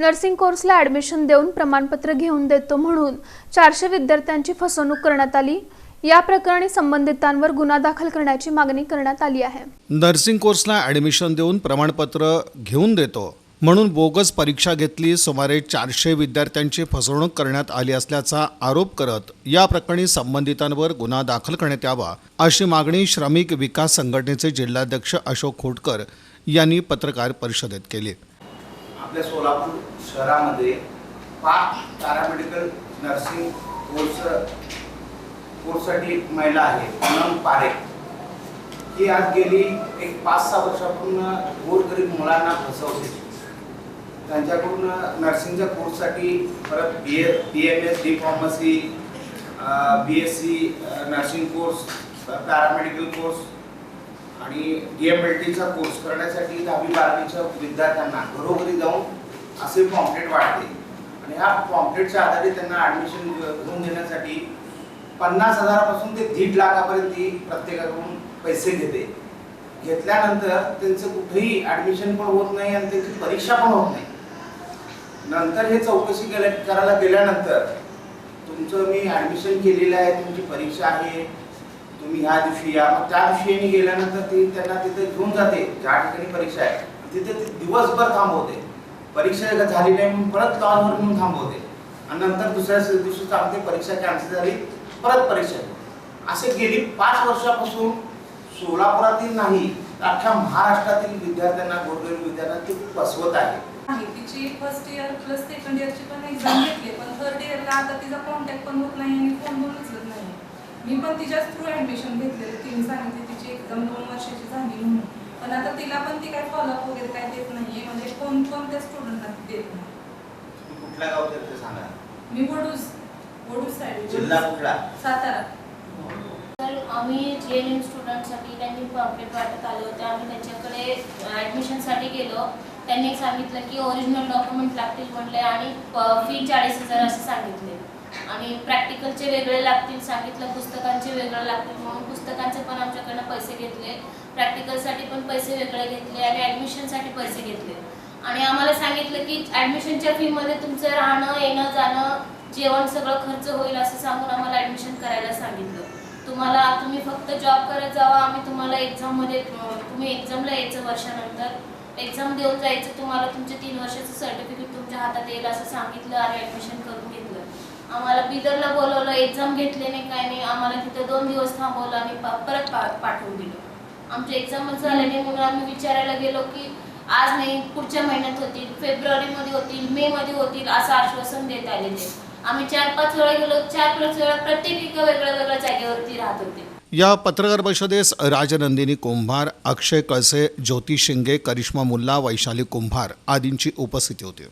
Nursing कोर्सला admission देऊन प्रमाणपत्र घेऊन देतो म्हणून चारशे विद्यार्थ्यांची फसवणूक करण्यात आली. या प्रकरणी संबंधितांवर गुन्हा दाखल करण्याची मागणी करण्यात आली आहे. नर्सिंग कोर्सला ॲडमिशन देऊन प्रमाणपत्र घेऊन देतो म्हणून बोगस परीक्षा घेतली सुमारे चारशे विद्यार्थ्यांची फसवणूक करण्यात आली असल्याचा आरोप करत या प्रकरणी संबंधितांवर गुन्हा दाखल करण्यात यावा अशी मागणी श्रमिक विकास संघटनेचे जिल्हाध्यक्ष अशोक खोटकर यांनी पत्रकार परिषदेत केली. आपल्या सोलापूर शहरामध्ये पाच पॅरामेडिकल नर्सिंग कोर्स कोर्ससाठी एक महिला आहे पूनम पारे. ही आज गेली एक पाच सहा वर्षापूर्वी गोरगरीब मुलांना फसवते. त्यांच्याकडून नर्सिंगच्या कोर्ससाठी परत B A B M S D pharmacy B S C nursing course paramedical course आणि डी एम एल टीचा कोर्स करण्यासाठी दहावी बारावीच्या विद्यार्थ्यांना घरोघरी जाऊन असे पॉम्पलेट वाढते. आणि ह्या पॉम्पलेटच्या आधारे त्यांना ॲडमिशन घेऊन देण्यासाठी पन्नास हजारापासून ते दीड लाखापर्यंत ती प्रत्येकाकडून पैसे घेते घेतल्यानंतर त्यांचं कुठेही ॲडमिशन पण होत नाही आणि त्यांची परीक्षा पण होत नाही. नंतर हे चौकशी केल्या करायला गेल्यानंतर तुमचं मी ॲडमिशन केलेलं आहे तुमची परीक्षा आहे तुम्ही ह्या दिवशी या. मग त्या दिवशी मी गेल्यानंतर ती त्यांना तिथे घेऊन जाते. ज्या ठिकाणी परीक्षा आहे. तिथे ते दिवसभर थांबवते परीक्षा झाली नाही म्हणून परत लॉजवर म्हणून थांबवते. आणि नंतर दुसऱ्या दिवशी सांगते परीक्षा कॅन्सल झाली परत परीक्षा असे गेली पाच वर्षापासून सोलापुरातील नाही तर अख्ख्या महाराष्ट्रातील विद्यार्थ्यांना गोरगरीब विद्यार्थ्यांना ती फसवत आहे. तिची फर्स्ट इयर प्लस सेकंड इयरची पण एक्झाम घेतली पण थर्ड इयरला आता तिचा कॉन्टॅक्ट पण होत नाही आणि फोन पण उचलत नाही. मी पण तिच्याच थ्रू ॲडमिशन घेतलेलं तिने सांगितले तिची एकदम दोन वर्षाची झाली म्हणून. पण आता तिला पण ती काय फॉलोअप वगैरे काय कोणत्या स्टुडंटना ती देत नाही. तुम्ही कुठल्या गावचे ते सांगा. मी वडूज वडूज साईड जिल्हा कुठला? सातारा. तर आम्ही जे एन एम स्टुडंटसाठी त्यांनी पॉम्पलेट वाटत आलं होतं. आम्ही त्यांच्याकडे ॲडमिशनसाठी गेलो. त्यांनी सांगितलं की ओरिजिनल डॉक्युमेंट लागतील म्हणले आणि फी चाळीस हजार असं सांगितले. आणि प्रॅक्टिकलचे वेगळे लागतील सांगितलं पुस्तकांचे वेगळे लागतील म्हणून पुस्तकांचे पण आमच्याकडनं पैसे घेतले. प्रॅक्टिकलसाठी पण पैसे वेगळे घेतले आणि ॲडमिशनसाठी पैसे घेतले. आणि आम्हाला सांगितलं की ॲडमिशनच्या फीमध्ये तुमचं राहणं येणं जाणं जेवण सगळं खर्च होईल असं सांगून आम्हाला ॲडमिशन करायला सांगितलं. तुम्हाला तुम्ही फक्त जॉब करत जावा आम्ही तुम्हाला एक्झाममध्ये तुम्ही एक्झामला यायचं वर्षानंतर. एक्झाम देऊन जायचं तुम्हाला तुमचे तीन वर्षाचं सर्टिफिकेट तुमच्या हातात येईल असं सांगितलं आणि ॲडमिशन करून घेतलं. आम्हाला बिदरला बोलवलं एक्झाम घेतले नाही काय नाही. आम्हाला तिथं दोन दिवस थांबवलं आम्ही परत पा पाठवून दिलं. आमच्या एक्झामच झाले नाही म्हणून आम्ही विचारायला गेलो की आज नाही पुढच्या महिन्यात होतील फेब्रुवारीमध्ये होतील मे मध्ये होतील असं आश्वासन देत आले ते. आम्ही चार पाच वेळा गेलो चार पाच वेळा प्रत्येक एका वेगळ्या वेगळ्या जागेवरती राहत होते. या पत्रकार परिषदेस राजनंदिनी कुंभार अक्षय कळसे ज्योती शिंगे करिश्मा मुल्ला वैशाली कुंभार आदींची उपस्थिती होती.